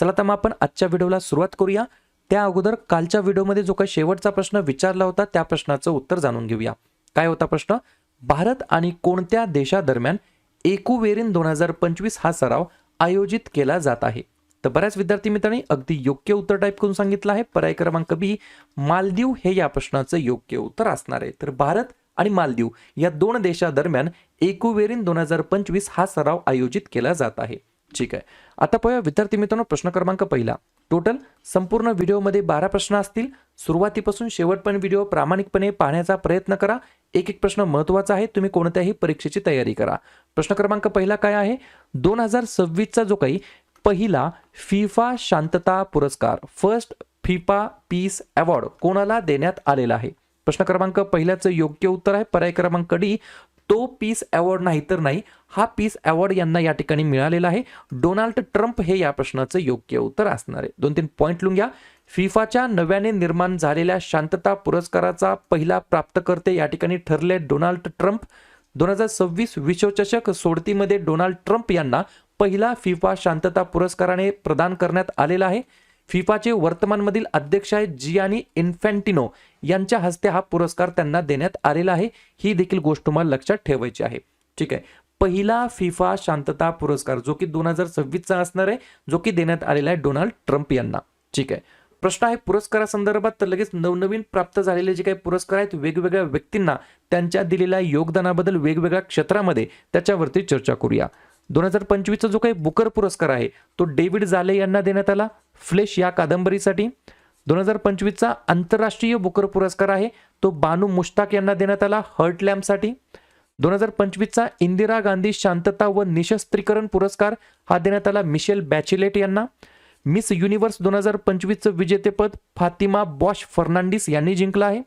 चला तर मग आपण आजच्या व्हिडिओला सुरुवात करूया. त्या अगोदर कालच्या व्हिडिओमध्ये जो काही शेवटचा प्रश्न विचारला होता त्या प्रश्नाचं उत्तर जाणून घेऊया. काय होता प्रश्न? भारत आणि कोणत्या देशादरम्यान एकुवेरिन दोन हजार पंचवीस हा सराव आयोजित केला जात आहे? तर बऱ्याच विद्यार्थी मित्रांनी अगदी योग्य उत्तर टाईप करून सांगितलं आहे. पर्याय क्रमांक बी मालदीव हे या प्रश्नाचं योग्य उत्तर असणार आहे. तर भारत आणि मालदीव या दोन देशादरम्यान एकुवेरिन दोन हजार पंचवीस हा सराव आयोजित केला जात आहे. ठीक आहे. आता पाहूया विद्यार्थी मित्रांनो प्रश्न क्रमांक पहिला. टोटल संपूर्ण व्हिडिओमध्ये बारा प्रश्न असतील. सुरुवातीपासून शेवटपर्यंत व्हिडिओ प्रामाणिकपणे पाहण्याचा प्रयत्न करा. एक एक प्रश्न महत्त्वाचा आहे तुम्ही कोणत्याही परीक्षेची तयारी करा. प्रश्न क्रमांक पहिला काय आहे? दोन हजार सव्वीसचा जो काही पहिला फिफा शांतता पुरस्कार फर्स्ट फिफा पीस अवॉर्ड कोणाला देण्यात आलेला आहे? प्रश्न क्रमांक पहिल्याचं योग्य उत्तर आहे. पर्याय क्रमांक डी तो पीस अवॉर्ड नाही तर नाही हा पीस अवॉर्ड यांना या ठिकाणी मिळालेला आहे. डोनाल्ड ट्रम्प हे या प्रश्नाचं योग्य उत्तर असणार आहे. दोन तीन पॉईंट लिहून घ्या. फिफाच्या नव्याने निर्माण झालेल्या शांतता पुरस्काराचा पहिला प्राप्तकर्ते या ठिकाणी ठरले डोनाल्ड ट्रम्प. दोन हजार सव्वीस विश्वचषक सोडतीमध्ये डोनाल्ड ट्रम्प यांना पहिला फिफा शांतता पुरस्काराने प्रदान करण्यात आलेला आहे. फिफाचे वर्तमानमधील अध्यक्ष आहेत जियानी इन्फॅन्टिनो यांच्या हस्ते हा पुरस्कार त्यांना देण्यात आलेला आहे. ही देखील गोष्ट तुम्हाला लक्षात ठेवायची आहे. ठीक आहे. पहिला फिफा शांतता पुरस्कार जो की दोन हजार सव्वीसचा असणार आहे जो की देण्यात आलेला आहे डोनाल्ड ट्रम्प यांना. ठीक आहे. प्रश्न आहे पुरस्कारासंदर्भात तर लगेच नवनवीन प्राप्त झालेले जे काही पुरस्कार आहेत वेगवेगळ्या व्यक्तींना त्यांच्या दिलेल्या योगदानाबद्दल वेगवेगळ्या क्षेत्रामध्ये त्याच्यावरती चर्चा करूया. दोन हजार पंचवीसचा जो काही बुकर पुरस्कार आहे तो डेव्हिड जाले यांना देण्यात आला. फ्लेश या कादंबरीसाठी. दोन हजार पंचवीसचा आंतरराष्ट्रीय बुकर पुरस्कार आहे. तो बानू मुश्ताक यांना देण्यात आला हर्ट लॅम्पसाठी. दोन हजार पंचवीसचा इंदिरा गांधी शांतता व निशस्त्रीकरण पुरस्कार हा देण्यात आला मिशेल बॅचिलेट यांना. मिस युनिव्हर्स दोन हजार पंचवीसचं विजेतेपद फातिमा बॉश फर्नांडिस यांनी जिंकलं आहे.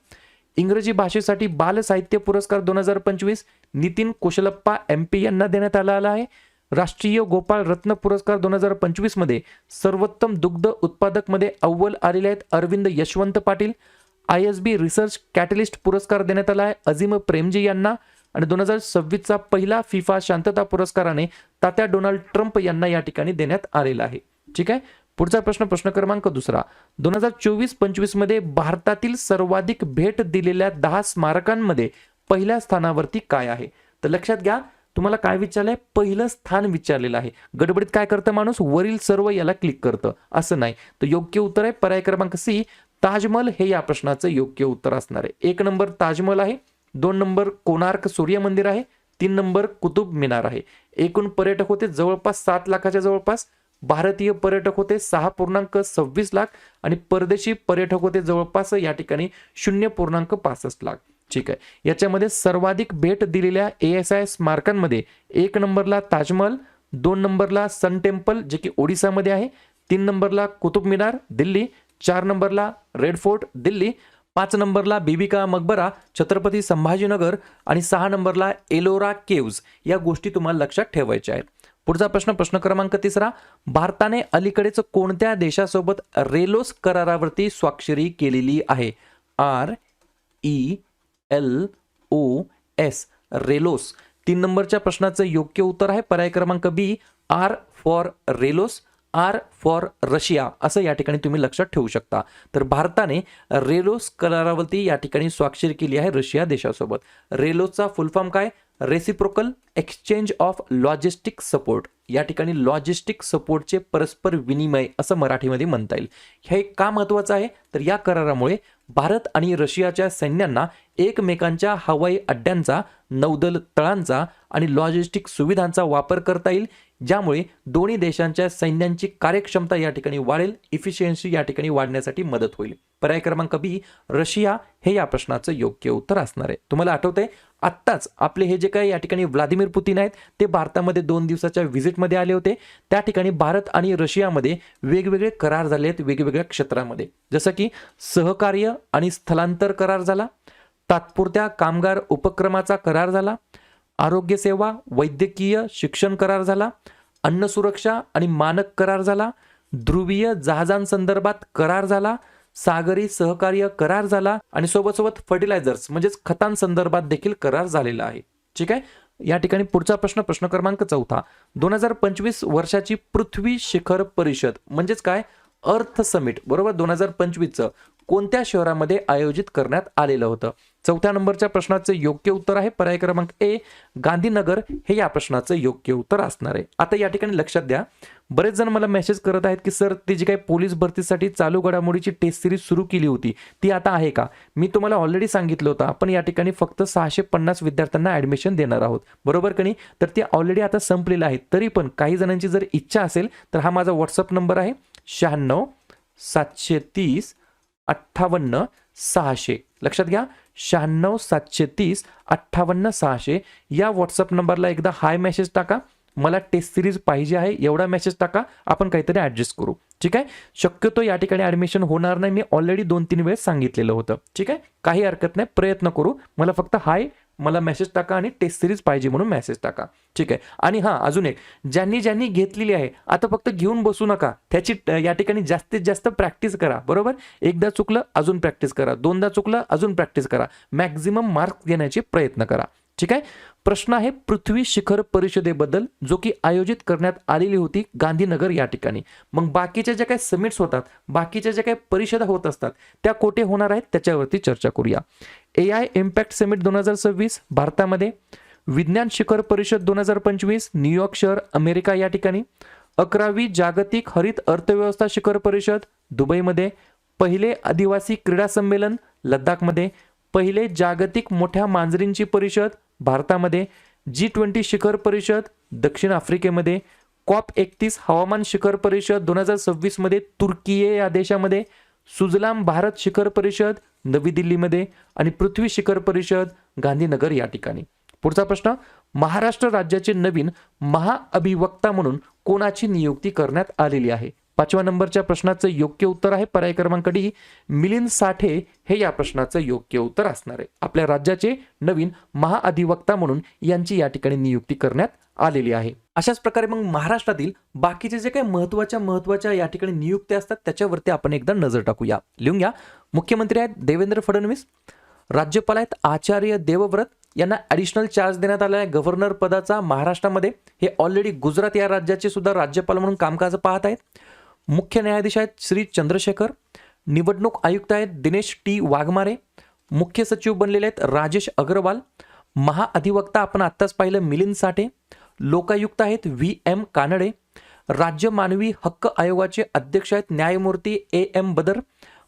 इंग्रजी भाषेसाठी बाल साहित्य पुरस्कार दोन हजार पंचवीस नितीन कुशलप्पा एम पी यांना देण्यात आला आला आहे. राष्ट्रीय गोपाळ रत्न पुरस्कार दोन हजार पंचवीसमध्ये सर्वोत्तम दुग्ध उत्पादकमध्ये अव्वल आलेले आहेत Arvind Yashwant Patil. I S B research catalyst पुरस्कार देण्यात आला आहे अजिम प्रेमजी यांना. आणि दोन हजार सव्वीसचा पहिला फिफा शांतता पुरस्काराने तात्या डोनाल्ड ट्रम्प यांना या ठिकाणी देण्यात आलेला आहे. ठीक आहे? पुढचा प्रश्न प्रश्न क्रमांक दुसरा. दोन हजार चोवीस पंचवीसमध्ये भारतातील सर्वाधिक भेट दिलेल्या दहा स्मारकांमध्ये पहिल्या स्थानावरती काय आहे? तर लक्षात घ्या तुम्हाला काय विचारलंय? पहिलं स्थान विचारलेलं आहे. गडबडीत काय करतं माणूस? वरील सर्व याला क्लिक करतं. असं नाही. तर योग्य उत्तर आहे पर्याय क्रमांक सी ताजमहल हे या प्रश्नाचं योग्य उत्तर असणार आहे. एक नंबर ताजमहल आहे. दोन नंबर कोणार्क सूर्य मंदिर आहे. तीन नंबर कुतुब मिनार आहे. एकूण पर्यटक होते जवळपास सात लाखाच्या जवळपास. भारतीय पर्यटक होते सहा पूर्णांक सव्वीस लाख. आणि परदेशी पर्यटक होते जवळपास या ठिकाणी शून्य पूर्णांक पासष्ट लाख. ठीक आहे. याच्यामध्ये सर्वाधिक भेट दिलेल्या ए एस आय स्मारकांमध्ये एक नंबरला ताजमहल दोन नंबरला सन टेम्पल जे की ओडिसामध्ये आहे तीन नंबरला कुतुब मिनार दिल्ली चार नंबरला रेड फोर्ट दिल्ली पाच नंबरला बिबिका मकबरा छत्रपती संभाजीनगर आणि सहा नंबरला एलोरा केव्ज या गोष्टी तुम्हाला लक्षात ठेवायच्या आहेत. पुढचा प्रश्न प्रश्न क्रमांक तिसरा. भारताने अलीकडेच कोणत्या देशासोबत रेलोस करारावरती स्वाक्षरी केलेली आहे? R E L O S RELOS. तीन नंबरच्या प्रश्नाचं योग्य उत्तर आहे. पर्याय क्रमांक B R for RELOS R for Russia. असं या ठिकाणी तुम्ही लक्षात ठेवू शकता. तर भारताने रेलोस करारावरती या ठिकाणी स्वाक्षरी केली आहे रशिया देशासोबत. रेलोसचा फुल फॉर्म काय? Reciprocal exchange of logistic support या ठिकाणी लॉजिस्टिक सपोर्टचे परस्पर विनिमय असं मराठीमध्ये म्हणता येईल. हे का महत्वाचं आहे? तर या करारामुळे भारत आणि रशियाच्या सैन्यांना एकमेकांच्या हवाई अड्ड्यांचा नौदल तळांचा आणि लॉजिस्टिक सुविधांचा वापर करता येईल ज्यामुळे दोन्ही देशांच्या सैन्यांची कार्यक्षमता या ठिकाणी वाढेल इफिशियन्सी या ठिकाणी वाढण्यासाठी मदत होईल. पर्याय क्रमांक बी रशिया हे या प्रश्नाचं योग्य उत्तर असणार आहे. तुम्हाला आठवतंय आत्ताच आपले हे जे काही या ठिकाणी व्लादिमीर पुतीन आहेत ते भारतामध्ये दोन दिवसाच्या व्हिजिटमध्ये आले होते. त्या ठिकाणी भारत आणि रशियामध्ये वेगवेगळे करार झाले आहेत वेगवेगळ्या क्षेत्रामध्ये. जसं की सहकार्य आणि स्थलांतर करार झाला तात्पुरत्या कामगार उपक्रमाचा करार झाला आरोग्य सेवा वैद्यकीय शिक्षण करार झाला अन्न सुरक्षा आणि मानक करार झाला ध्रुवीय जहाजांसंदर्भात करार झाला सागरी सहकार्य करार झाला आणि सोबत सोबत फर्टिलायझर्स म्हणजेच खतांसंदर्भात देखील करार झालेला आहे. ठीक आहे? या ठिकाणी पुढचा प्रश्न प्रश्न क्रमांक चौथा. दोन हजार पंचवीस वर्षाची पृथ्वी शिखर परिषद म्हणजेच काय? अर्थ समिट बरोबर? दोन हजार पंचवीसचं कोणत्या शहरामध्ये आयोजित करण्यात आलेलं होतं? चौथ्या नंबरच्या प्रश्नाचं योग्य उत्तर आहे. पर्याय क्रमांक ए गांधीनगर हे या प्रश्नाचं योग्य उत्तर असणार आहे. आता या ठिकाणी लक्षात द्या. बरेच जण मला मेसेज करत आहेत की सर ती जी काही पोलीस भरतीसाठी चालू घडामोडीची टेस्ट सिरीज सुरू केली होती ती आता आहे का? मी तुम्हाला ऑलरेडी सांगितलं होतं. आपण या ठिकाणी फक्त सहाशे पन्नास विद्यार्थ्यांना ऍडमिशन देणार आहोत. बरोबर का नाही? तर ती ऑलरेडी आता संपलेलं आहे तरी पण काही जणांची जर इच्छा असेल तर हा माझा व्हॉट्सअप नंबर आहे. शहाण्णव सातशे तीस अठ्ठावन्न सहाशे. लक्षात घ्या. शहाण्णव सातशे तीस अठ्ठावन्न सहाशे. या व्हॉट्सअप नंबरला एकदा हाय मेसेज टाका. मला टेस्ट सिरीज पाहिजे आहे एवढा मेसेज टाका. आपण काहीतरी ॲडजस्ट करू. ठीक आहे? शक्यतो या ठिकाणी ॲडमिशन होणार नाही. मी ऑलरेडी दोन तीन वेळेस सांगितलेलं होतं. ठीक आहे? काही हरकत नाही. प्रयत्न करू. मला फक्त हाय मला मेसेज टाका आणि टेस्ट सिरीज पाहिजे म्हणून मेसेज टाका. ठीक आहे? आणि हां अजून एक. ज्यांनी ज्यांनी घेतलेली आहे आता फक्त घेऊन बसू नका. त्याची या ठिकाणी जास्तीत जास्त प्रॅक्टिस करा बरोबर? एकदा चुकलं अजून प्रॅक्टिस करा. दोनदा चुकलं अजून प्रॅक्टिस करा. मॅक्झिमम मार्क्स घेण्याचे प्रयत्न करा. ठीक आहे? प्रश्न आहे पृथ्वी शिखर परिषदेबद्दल जो की आयोजित करण्यात आलेली होती गांधीनगर या ठिकाणी. मग बाकीच्या ज्या काही समिट्स होतात बाकीच्या ज्या काही परिषदा होत असतात त्या कोठे होणार आहेत? त्याच्यावरती चर्चा करूया. ए आय इम्पॅक्ट समिट दोन हजार सव्वीस भारतामध्ये. विज्ञान शिखर परिषद दोन हजार पंचवीस न्यूयॉर्क शहर अमेरिका या ठिकाणी. अकरावी जागतिक हरित अर्थव्यवस्था शिखर परिषद दुबईमध्ये. पहिले आदिवासी क्रीडा संमेलन लद्दाखमध्ये. पहिले जागतिक मोठ्या मांजरींची परिषद भारतामध्ये जी ट्वेंटी शिखर परिषद दक्षिण आफ्रिकेमध्ये कॉप एकतीस हवामान शिखर परिषद दोन हजार सव्वीसमध्ये तुर्कीये या देशामध्ये सुजलाम भारत शिखर परिषद नवी दिल्लीमध्ये आणि पृथ्वी शिखर परिषद गांधीनगर या ठिकाणी. पुढचा प्रश्न महाराष्ट्र राज्याचे नवीन महाअभिवक्ता म्हणून कोणाची नियुक्ती करण्यात आलेली आहे? पाचव्या नंबरच्या प्रश्नाचं योग्य उत्तर आहे. पर्याय क्रमांक डी मिलिंद साठे हे या प्रश्नाचं योग्य उत्तर असणार आहे. आपल्या राज्याचे नवीन महाअधिवक्ता म्हणून यांची या ठिकाणी नियुक्ती करण्यात आलेली आहे. अशाच प्रकारे मग महाराष्ट्रातील बाकीचे जे काही महत्त्वाच्या महत्त्वाच्या या ठिकाणी नियुक्त्या असतात त्याच्यावरती आपण एकदा नजर टाकूया. लिहून घ्या. मुख्यमंत्री आहेत देवेंद्र फडणवीस राज्यपाल आहेत आचार्य देवव्रत यांना ॲडिशनल चार्ज देण्यात आला आहे. गव्हर्नर पदाचा महाराष्ट्रामध्ये. हे ऑलरेडी गुजरात या राज्याचे सुद्धा राज्यपाल म्हणून कामकाज पाहत आहेत. मुख्य न्यायाधीश आहेत श्री चंद्रशेखर निवडणूक आयुक्त आहेत दिनेश टी वाघमारे मुख्य सचिव बनलेले आहेत राजेश अग्रवाल महाअधिवक्ता आपण आत्ताच पाहिलं मिलिंद साठे लोकायुक्त आहेत व्ही एम कानडे राज्य मानवी हक्क आयोगाचे अध्यक्ष आहेत न्यायमूर्ती ए एम बदर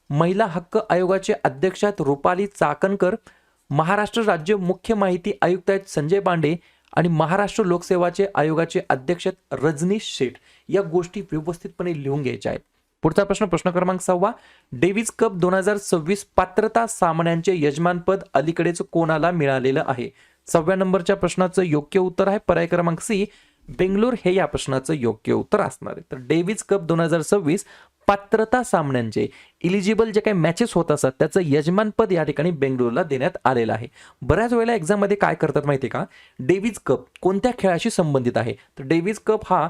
महिला हक्क आयोगाचे अध्यक्ष आहेत रुपाली चाकणकर महाराष्ट्र राज्य मुख्य माहिती आयुक्त आहेत संजय पांडे आणि महाराष्ट्र लोकसेवाचे आयोगाचे अध्यक्ष रजनीश शेठ या गोष्टी व्यवस्थितपणे लिहून घ्यायच्या आहेत. पुढचा प्रश्न प्रश्न क्रमांक सहावा. डेव्हिस कप दोन हजार सव्वीस पात्रता सामन्यांचे यजमानपद अलीकडेच कोणाला मिळालेलं आहे? सहाव्या नंबरच्या प्रश्नाचं योग्य उत्तर आहे पर्याय क्रमांक सी. बेंगलोर हे या प्रश्नाचं योग्य उत्तर असणार आहे. तर डेव्हिस कप दोन हजार सव्वीस पात्रता सामन्यांचे इलिजिबल जे काही मॅचेस होत असतात त्याचं यजमानपद या ठिकाणी बेंगळुरूला देण्यात आलेलं आहे. बऱ्याच वेळेला एक्झाममध्ये काय करतात माहिती आहे का? डेव्हिज कप कोणत्या खेळाशी संबंधित आहे? तर डेव्हिज कप हा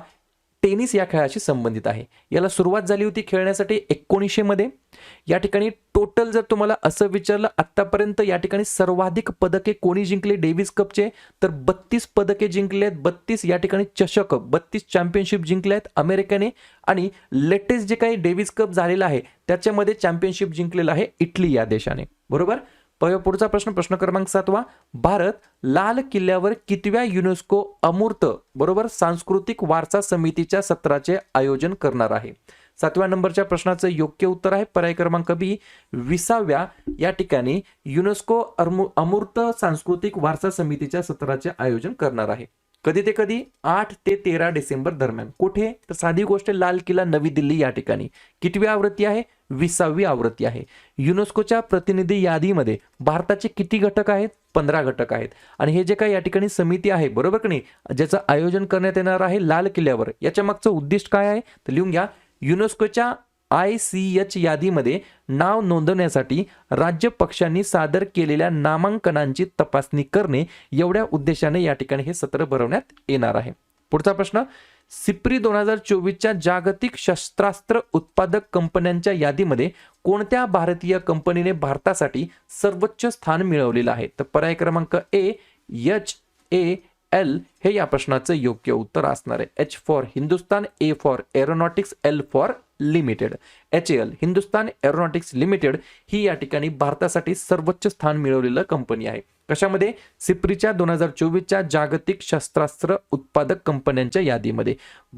टेनिस या खेळाशी संबंधित आहे. याला सुरुवात झाली होती खेळण्यासाठी एकोणीसशे मध्ये. या ठिकाणी टोटल जर तुम्हाला असं विचारलं आतापर्यंत या ठिकाणी सर्वाधिक पदके कोणी जिंकले? डेव्हिस कपचे. तर बत्तीस पदके जिंकले आहेत. बत्तीस या ठिकाणी चषक बत्तीस चॅम्पियनशिप जिंकले आहेत अमेरिकेने. आणि लेटेस्ट जे काही डेव्हिस कप झालेला आहे त्याच्यामध्ये चॅम्पियनशिप जिंकलेलं आहे इटली या देशाने. बरोबर? पुढचा प्रश्न प्रश्न क्रमांक सातवा भारत लाल किल्ल्यावर कितव्या युनेस्को अमूर्त बरोबर सांस्कृतिक वारसा समितीच्या सत्राचे आयोजन करणार आहे? सातव्या नंबरच्या प्रश्नाचं योग्य उत्तर आहे. पर्याय क्रमांक बी विसाव्या. या ठिकाणी युनेस्को अर्मु- अमूर्त सांस्कृतिक वारसा समितीच्या सत्राचे आयोजन करणार आहे. कधी ते कधी आठ ते तेरा डिसेंबर दरम्यान. कुठे? तर साधी गोष्ट लाल किल्ला नवी दिल्ली या ठिकाणी. कितवी आवृत्ती आहे? विसावी आवृत्ती आहे. युनेस्कोच्या प्रतिनिधी यादीमध्ये भारताचे किती घटक आहेत? पंधरा घटक आहेत. आणि हे जे काही या ठिकाणी समिती आहे बरोबर की नाही? ज्याचं आयोजन करण्यात येणार आहे लाल किल्ल्यावर. याच्या मागचं उद्दिष्ट काय आहे? तर लिहून घ्या. युनेस्कोच्या आय सी एच यादीमध्ये नाव नोंदवण्यासाठी राज्य पक्षांनी सादर केलेल्या नामांकनांची तपासणी करणे एवढ्या उद्देशाने या ठिकाणी हे सत्र भरवण्यात येणार आहे. पुढचा प्रश्न सिप्री दोन हजार चोवीसच्या जागतिक शस्त्रास्त्र उत्पादक कंपन्यांच्या यादीमध्ये कोणत्या भारतीय कंपनीने भारतासाठी सर्वोच्च स्थान मिळवलेलं आहे? तर पर्याय क्रमांक ए एच ए एल हे या प्रश्नाचं योग्य उत्तर असणार आहे. H for Hindustan A for aeronautics L for limited H L Hindustan aeronautics limited ही या ठिकाणी भारतासाठी सर्वोच्च स्थान मिळवलेलं कंपनी आहे. कशामध्ये? सिप्रीच्या दोन हजार चोवीसच्या जागतिक शस्त्रास्त्र उत्पादक कंपन्यांच्या यादीमध्ये.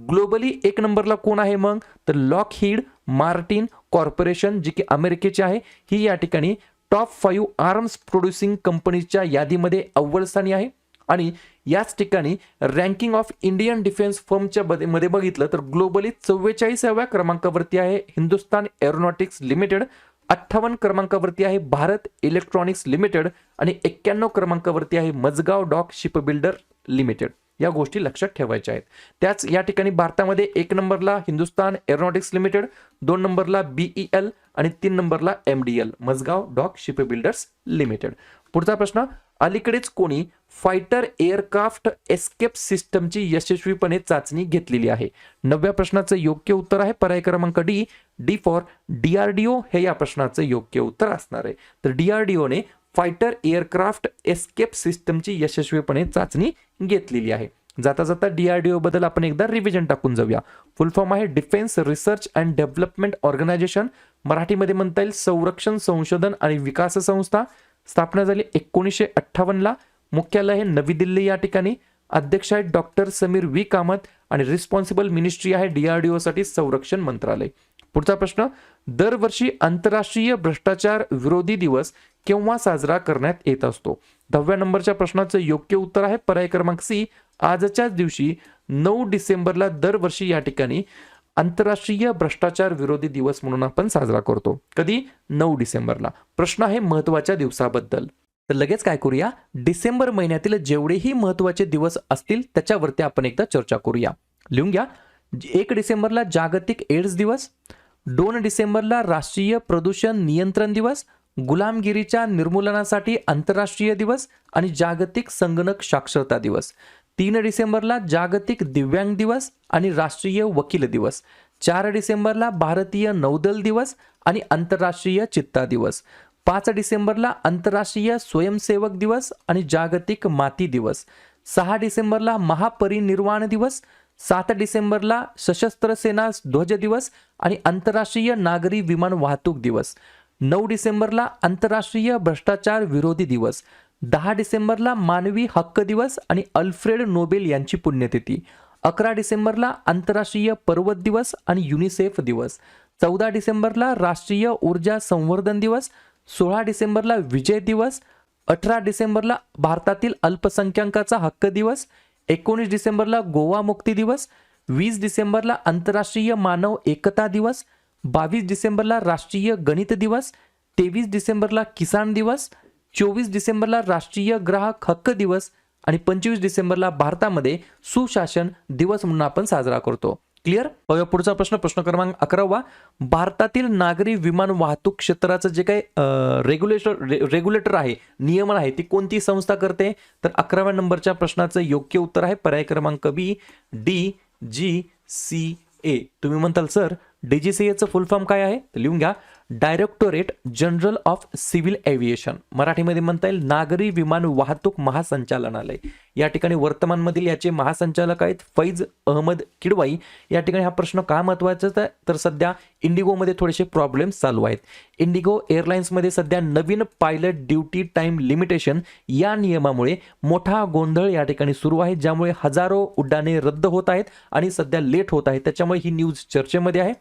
ग्लोबली एक नंबरला कोण आहे मग? तर लॉक हीड मार्टिन कॉर्पोरेशन जी की अमेरिकेची आहे ही या ठिकाणी टॉप फाईव्ह आर्म्स प्रोड्युसिंग कंपनीच्या यादीमध्ये अव्वल स्थानी आहे. आणि याच ठिकाणी रँकिंग ऑफ इंडियन डिफेन्स फर्मच्या मध्ये बघितलं तर ग्लोबली चव्वेचाळीसाव्या क्रमांकावरती आहे हिंदुस्तान एरोनॉटिक्स लिमिटेड अठ्ठावन्न क्रमांकावरती आहे भारत इलेक्ट्रॉनिक्स लिमिटेड आणि एक्क्याण्णव क्रमांकावरती आहे मजगाव डॉक शिपबिल्डर लिमिटेड या गोष्टी लक्षात ठेवायच्या आहेत. त्याच या ठिकाणी भारतामध्ये एक नंबरला हिंदुस्तान एरोनॉटिक्स लिमिटेड दोन नंबरला बीई एल आणि तीन नंबरला M D L Mazagon dock shipbuilders limited. पुढचा प्रश्न अलीकडेच कोणी फायटर एअरक्राफ्ट एस्केप सिस्टमची यशस्वीपणे चाचणी घेतलेली आहे? नवव्या प्रश्नाचं योग्य उत्तर आहे पर्याय क्रमांक डी डी फॉर डीआरडीओ हे या प्रश्नाचं योग्य उत्तर असणार आहे. तर डीआरडीओने फायटर एअरक्राफ्ट एस्केप सिस्टमची यशस्वीपणे चाचणी घेतलेली आहे. जाता जाता डीआरडीओ बद्दल आपण एकदा रिव्हिजन टाकून जाऊया. फुल फॉर्म आहे defence research and development organisation मराठीमध्ये म्हणता येईल संरक्षण संशोधन आणि विकास संस्था. स्थापना झाली एकोणीसशे अठ्ठावन्नला मुख्यालय हे नवी दिल्ली या ठिकाणी. अध्यक्ष आहेत डॉक्टर समीर वी कामत आणि रिस्पॉन्सिबल मिनिस्ट्री आहे डीआरडीओ साठी संरक्षण मंत्रालय. पुढचा प्रश्न दरवर्षी आंतरराष्ट्रीय भ्रष्टाचार विरोधी दिवस केव्हा साजरा करण्यात येत असतो? दहाव्या नंबरच्या प्रश्नाचं योग्य उत्तर आहे पर्याय क्रमांक सी. आजच्याच दिवशी नऊ डिसेंबरला दरवर्षी या ठिकाणी आंतरराष्ट्रीय भ्रष्टाचार विरोधी दिवस म्हणून आपण साजरा करतो. कधी? नऊ डिसेंबरला. प्रश्न आहे महत्त्वाच्या दिवसाबद्दल. तर लगेच काय करूया? डिसेंबर महिन्यातील जेवढेही महत्त्वाचे दिवस असतील त्याच्यावरती आपण एकदा चर्चा करूया. लिहून घ्या. एक डिसेंबरला जागतिक एड्स दिवस दोन डिसेंबरला राष्ट्रीय प्रदूषण नियंत्रण दिवस गुलामगिरीच्या निर्मूलनासाठी आंतरराष्ट्रीय दिवस आणि जागतिक संगणक साक्षरता दिवस. तीन डिसेंबरला जागतिक दिव्यांग दिवस आणि राष्ट्रीय वकील दिवस. चार डिसेंबरला भारतीय नौदल दिवस आणि आंतरराष्ट्रीय चित्ता दिवस. पाच डिसेंबरला आंतरराष्ट्रीय स्वयंसेवक दिवस आणि जागतिक माती दिवस. सहा डिसेंबरला महापरिनिर्वाण दिवस. सात डिसेंबरला सशस्त्र सेना ध्वज दिवस आणि आंतरराष्ट्रीय नागरी विमान वाहतूक दिवस. नऊ डिसेंबरला आंतरराष्ट्रीय भ्रष्टाचार विरोधी दिवस दहा डिसेंबरला मानवी हक्क दिवस आणि अल्फ्रेड नोबेल यांची पुण्यतिथी अकरा डिसेंबरला आंतरराष्ट्रीय पर्वत दिवस आणि युनिसेफ दिवस चौदा डिसेंबरला राष्ट्रीय ऊर्जा संवर्धन दिवस सोळा डिसेंबरला विजय दिवस अठरा डिसेंबरला भारतातील अल्पसंख्याकाचा हक्क दिवस एकोणीस डिसेंबरला गोवा मुक्ती दिवस वीस डिसेंबरला आंतरराष्ट्रीय मानव एकता दिवस बावीस डिसेंबरला राष्ट्रीय गणित दिवस तेवीस डिसेंबरला किसान दिवस चोवीस डिसेंबरला राष्ट्रीय ग्राहक हक्क दिवस आणि पंचवीस डिसेंबरला भारतामध्ये सुशासन दिवस म्हणून आपण साजरा करतो. क्लिअर बघा पुढचा प्रश्न. प्रश्न क्रमांक अकरावा. भारतातील नागरी विमान वाहतूक क्षेत्राचं जे काही रेग्युलेटर रे रेग्युलेटर आहे नियमन आहे ती कोणती संस्था करते? तर अकराव्या नंबरच्या प्रश्नाचं योग्य उत्तर आहे पर्याय क्रमांक बी डी जी सी ए. तुम्ही म्हणताल सर? डीजीसीएचं फुल फॉर्म काय आहे? तर लिहून घ्या. Directorate general of civil aviation मराठीमध्ये म्हणता येईल नागरी विमान वाहतूक महासंचालनालय. या ठिकाणी वर्तमानमधील याचे महासंचालक आहेत फैज अहमद किडवाई. या ठिकाणी हा प्रश्न का महत्त्वाचा आहे? तर सध्या इंडिगोमध्ये थोडेसे प्रॉब्लेम्स चालू आहेत. इंडिगो एअरलाइन्समध्ये सध्या नवीन पायलट ड्युटी टाईम लिमिटेशन या नियमामुळे मोठा गोंधळ या ठिकाणी सुरू आहे ज्यामुळे हजारो उड्डाणे रद्द होत आहेत आणि सध्या लेट होत आहेत त्याच्यामुळे ही न्यूज चर्चेमध्ये आहे.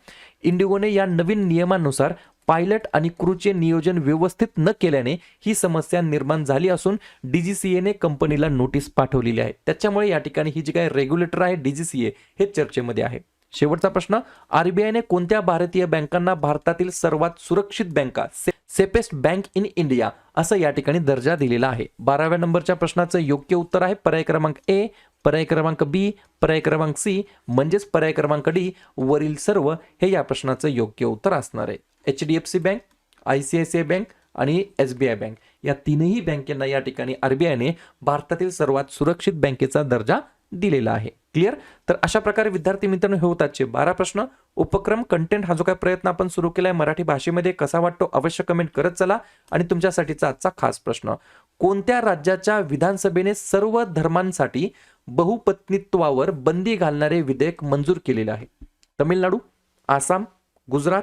इंडिगोने या नवीन नियमानुसार पायलट आणि क्रूचे नियोजन व्यवस्थित न केल्याने ही समस्या निर्माण झाली असून डीजीसीएने कंपनीला नोटीस पाठवलेली आहे. त्याच्यामुळे या ठिकाणी ही जी काही रेग्युलेटर आहे डीजीसीए हे चर्चेमध्ये आहे. शेवटचा प्रश्न आरबीआयने कोणत्या भारतीय बँकांना भारतातील सर्वात सुरक्षित बँका सेफेस्ट बँक इन इंडिया असं या ठिकाणी दर्जा दिलेला आहे? बाराव्या नंबरच्या प्रश्नाचं योग्य उत्तर आहे पर्याय क्रमांक ए पर्याय क्रमांक बी पर्याय क्रमांक सी म्हणजेच पर्याय क्रमांक डी वरील सर्व हे या प्रश्नाचं योग्य उत्तर असणार आहे. H D F C bank I C I C I bank आणि एस बी आय बँक. या तीनही बँकेंना या ठिकाणी आरबीआयने भारतातील सर्वात सुरक्षित बँकेचा दर्जा दिलेला आहे. क्लिअर तर अशा प्रकारे विद्यार्थी मित्रांनो हे होतातचे बारा प्रश्न. उपक्रम कंटेंट हा जो काही प्रयत्न आपण सुरू केलाय मराठी भाषेमध्ये कसा वाटतो अवश्य कमेंट करत चला. आणि तुमच्यासाठीचा आजचा खास प्रश्न कोणत्या राज्याच्या विधानसभेने सर्व धर्मांसाठी बहुपत्नीत्वावर बंदी घालणारे विधेयक मंजूर केलेले आहे? तमिळनाडू आसाम गुजरात